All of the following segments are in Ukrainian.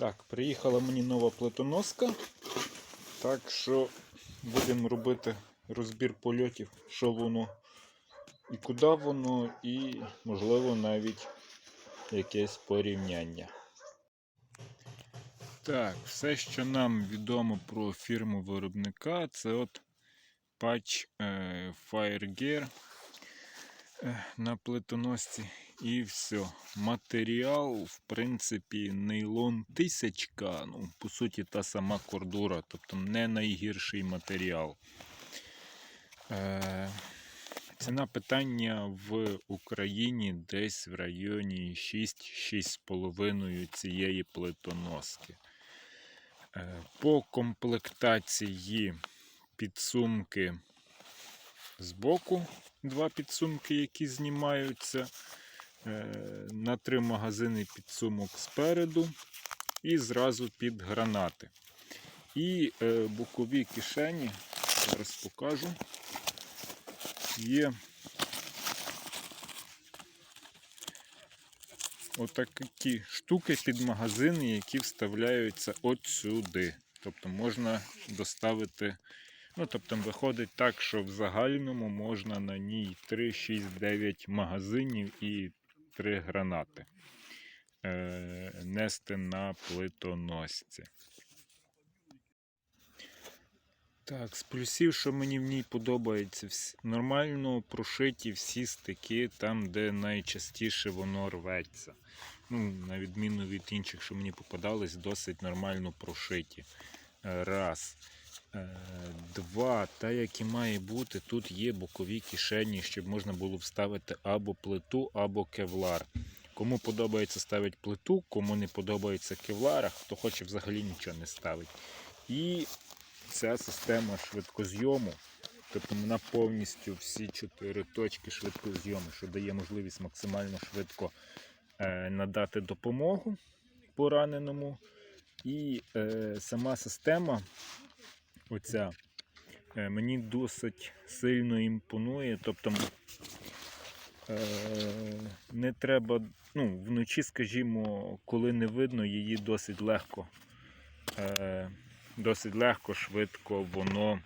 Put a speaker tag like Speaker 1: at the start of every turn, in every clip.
Speaker 1: Так, приїхала мені нова плитоноска. Так що будемо робити розбір польотів, що воно і куди воно, і, можливо, навіть якесь порівняння. Так, все, що нам відомо про фірму виробника, це от патч е, на плитоносці. І все. Матеріал, в принципі, нейлон тисячка, ну, по суті, та сама кордура, тобто не найгірший матеріал. Е, ціна питання в Україні десь в районі 6-6,5 цієї плитоноски. Е, по комплектації підсумки збоку, два підсумки, які знімаються. Е, на три магазини підсумок спереду і зразу під гранати. І е, бокові кишені, зараз покажу, є отакі штуки під магазини, які вставляються от сюди. Тобто можна доставити. Ну, тобто виходить так, що в загальному можна на ній 3, 6, 9 магазинів і 3 гранати е, нести на плитоносці. Так, з плюсів, що мені в ній подобається, нормально прошиті всі стики там, де найчастіше воно рветься. Ну, на відміну від інших, що мені попадались, досить нормально прошиті. Е, Раз. Е, Два, та як і має бути, тут є бокові кишені, щоб можна було вставити або плиту, або кевлар. Кому подобається ставити плиту, кому не подобається кевлар, а хто хоче взагалі нічого не ставить. І ця система швидкозйому, тобто вона повністю всі чотири точки швидкозйому, що дає можливість максимально швидко е, надати допомогу пораненому. І е, сама система, оця, е, мені досить сильно імпонує. Тобто е, не треба, ну, вночі, скажімо, коли не видно, її досить легко. Е, досить легко, швидко воно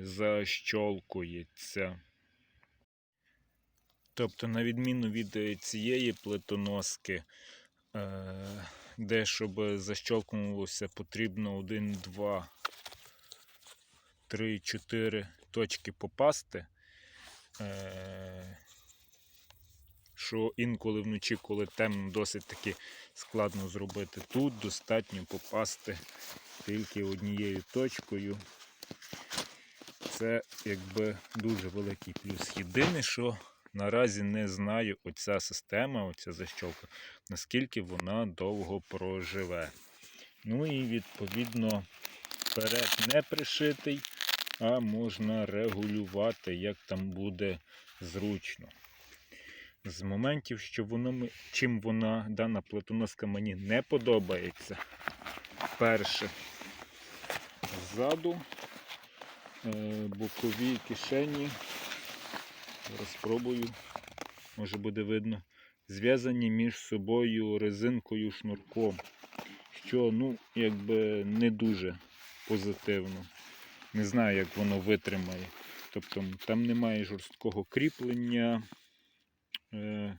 Speaker 1: защолкується. Тобто, на відміну від цієї плитоноски, де щоб защолкнулося, потрібно 1, 2, 3, 4 точки попасти. Е, що інколи вночі, коли темно, досить таки складно зробити. Тут достатньо попасти тільки однією точкою. Це якби дуже великий плюс. Єдине, що наразі не знаю, оця система, оця защолка, наскільки вона довго проживе. Ну і відповідно вперед не пришитий, а можна регулювати, як там буде зручно. З моментів, що воно чим вона дана платоноска мені не подобається. Перше, ззаду е, бокові кишені. Зараз спробую, може буде видно. Зв'язані між собою резинкою шнурком, що ну, якби не дуже позитивно. Не знаю, як воно витримає. Тобто там немає жорсткого кріплення е,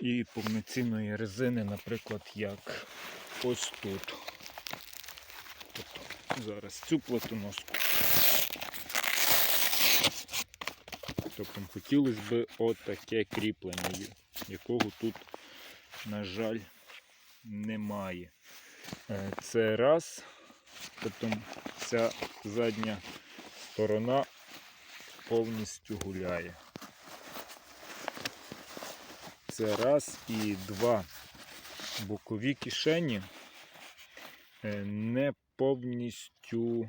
Speaker 1: і повноцінної резини, наприклад, як ось тут. Тобто зараз цю платоноску. Тобто хотілося б отаке кріплення, якого тут, на жаль, немає. Е, Це раз. Тобто ця задня сторона повністю гуляє. Це раз і два бокові кишені е, не повністю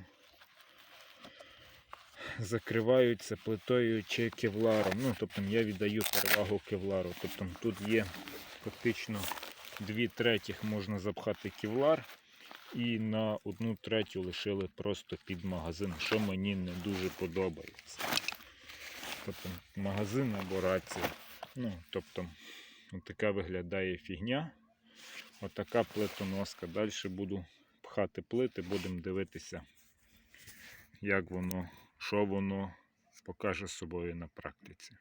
Speaker 1: закриваються плитою чи кевларом. Ну, тобто я віддаю перевагу кевлару. Тобто тут є фактично дві третіх можна запхати кевлар, і на одну третю лишили просто під магазин, що мені не дуже подобається. Тобто магазин або рація. Ну, тобто, така виглядає фігня. Отака плитоноска. Далі буду пхати плити, будемо дивитися, як воно, що воно покаже собою на практиці.